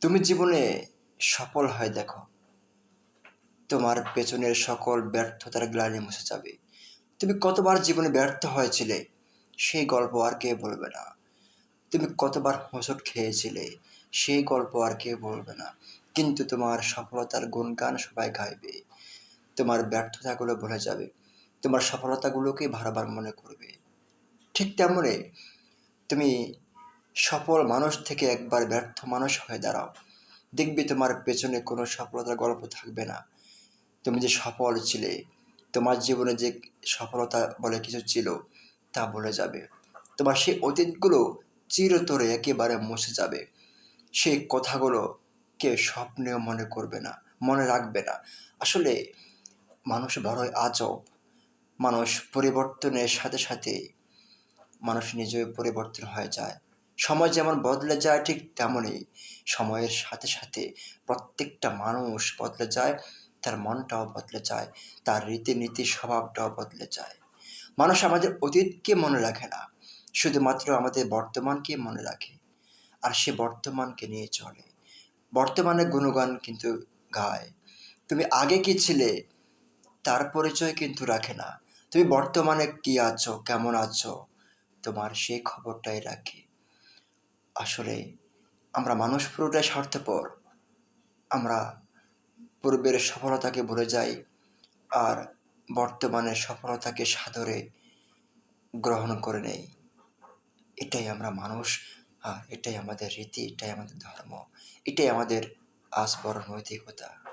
তুমি জীবনে সফল হয় দেখো। তোমার পেছনের সকল ব্যর্থতার গ্লানি মুছে যাবে। তুমি কতবার জীবনে ব্যর্থ হয়েছিলে, সেই গল্প আর কে বলবে না। তুমি কতবার হোঁচট খেয়েছিলে, সেই গল্প আর কে বলবে না। কিন্তু তোমার সফলতার গুণগান সবাই গাইবে। তোমার ব্যর্থতাগুলো ভুলে যাবে। তোমার সফলতাগুলোকেই বারবার মনে করবে। ঠিক তেমনই তুমি সফল মানুষ থেকে একবার ব্যর্থ মানুষ হয়ে দাঁড়াও। দেখবে তোমার পেছনে কোনো সফলতার গল্প থাকবে না। তুমি যে সফল ছিলে, তোমার জীবনে যে সফলতা বলে কিছু ছিল, তা ভুলে যাবে। তোমার সেই অতীতগুলো চিরতরে একেবারে মুছে যাবে। সেই কথাগুলো কেউ স্বপ্নেও মনে করবে না, মনে রাখবে না। আসলে মানুষ বড়ই আজব। মানুষ পরিবর্তনের সাথে সাথে মানুষ নিজেও পরিবর্তন হয়ে যায়। সময় যেমন বদলে যায়, ঠিক তেমনই সময়ের সাথে সাথে প্রত্যেকটা মানুষ বদলে যায়, তার মনটাও বদলে যায়, তার রীতিনীতি স্বভাবটাও বদলে যায়। মানুষ আমাদের অতীতকে মনে রাখে না, শুধুমাত্র আমাদের বর্তমানকে মনে রাখে আর সে বর্তমানকে নিয়ে চলে। বর্তমানে গুণগান কিন্তু গায়। তুমি আগে কি ছিলে, তার পরিচয় কিন্তু রাখে না। তুমি বর্তমানে কি আছো, কেমন আছো, তোমার সেই খবরটাই রাখে। আসলে আমরা মানুষ পুরোটাই স্বার্থপর। আমরা পূর্বের সফলতাকে ভুলে যাই আর বর্তমানের সফলতাকে সাদরে গ্রহণ করে নেই। এটাই আমরা মানুষ আর এটাই আমাদের রীতি, এটাই আমাদের ধর্ম, এটাই আমাদের আজ নৈতিকতা।